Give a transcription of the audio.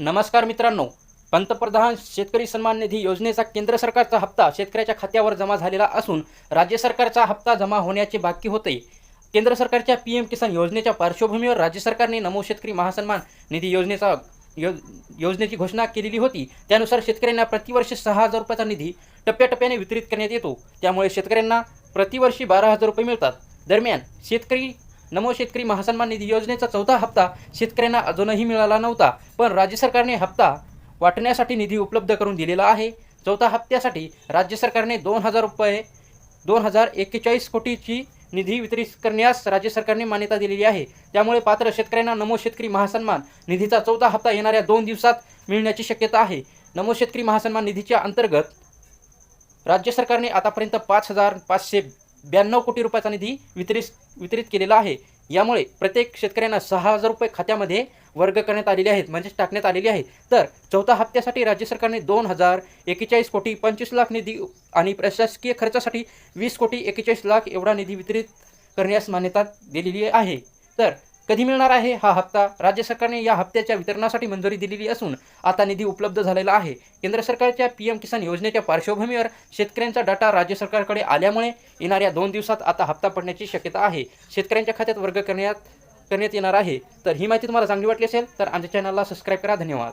नमस्कार मित्रांनो. पंतप्रधान शेतकरी सन्मान निधी योजनेचा केंद्र सरकारचा हप्ता शेतकऱ्याच्या खात्यावर जमा झालेला असून राज्य सरकारचा हप्ता जमा होण्याचे बाकी होते. केंद्र सरकारच्या पी एम किसान योजनेच्या पार्श्वभूमीवर राज्य सरकारने नमो शेतकरी महासन्मान निधी योजनेचा यो योजनेची घोषणा केलेली होती. त्यानुसार शेतकऱ्यांना प्रतिवर्षी सहा हजार रुपयाचा निधी टप्प्याटप्प्याने वितरित करण्यात येतो. त्यामुळे शेतकऱ्यांना प्रतिवर्षी बारा हजार रुपये मिळतात. दरम्यान शेतकरी नमो शेतकरी महासन्मान निधी योजनेचा चौथा हप्ता शेतकऱ्यांना अजूनही मिळाला नव्हता पण राज्य सरकारने हप्ता वाटण्यासाठी निधी उपलब्ध करून दिलेला आहे. चौथा हप्त्यासाठी राज्य सरकारने दोन हजार रुपये दोन हजार एक्केचाळीस कोटीची निधी वितरित करण्यास राज्य सरकारने मान्यता दिलेली आहे. त्यामुळे पात्र शेतकऱ्यांना नमो शेतकरी महासन्मान निधीचा चौथा हप्ता येणाऱ्या दोन दिवसात मिळण्याची शक्यता आहे. नमो शेतकरी महासन्मान निधीच्या अंतर्गत राज्य सरकारने आतापर्यंत पाच हजार पाचशे ब्याण्णव कोटी रुपयाचा निधी वितरित वितरित केलेला आहे. यामुळे प्रत्येक शेतकऱ्यांना सहा हजार रुपये खात्यामध्ये वर्ग करण्यात आलेले आहेत म्हणजेच टाकण्यात आलेले आहेत. तर चौथ्या हप्त्यासाठी राज्य सरकारने दोन हजार एकेचाळीस कोटी पंचवीस लाख निधी आणि प्रशासकीय खर्चासाठी वीस कोटी एकेचाळीस लाख एवढा निधी वितरित करण्यास मान्यता दिलेली आहे. तर कधी मिळणार आहे हा हप्ता? राज्य सरकारने या हप्त्याच्या वितरणासाठी मंजुरी दिलेली असून आता निधी उपलब्ध झालेला आहे. केंद्र सरकारच्या पी एम किसान योजनेच्या पार्श्वभूमीवर शेतकऱ्यांचा डाटा राज्य सरकारकडे आल्यामुळे येणाऱ्या दोन दिवसात आता हप्ता पडण्याची शक्यता आहे. शेतकऱ्यांच्या खात्यात वर्ग करण्यात करण्यात येणार आहे. तर ही माहिती तुम्हाला चांगली वाटली असेल तर आमच्या चॅनलला सबस्क्राईब करा. धन्यवाद.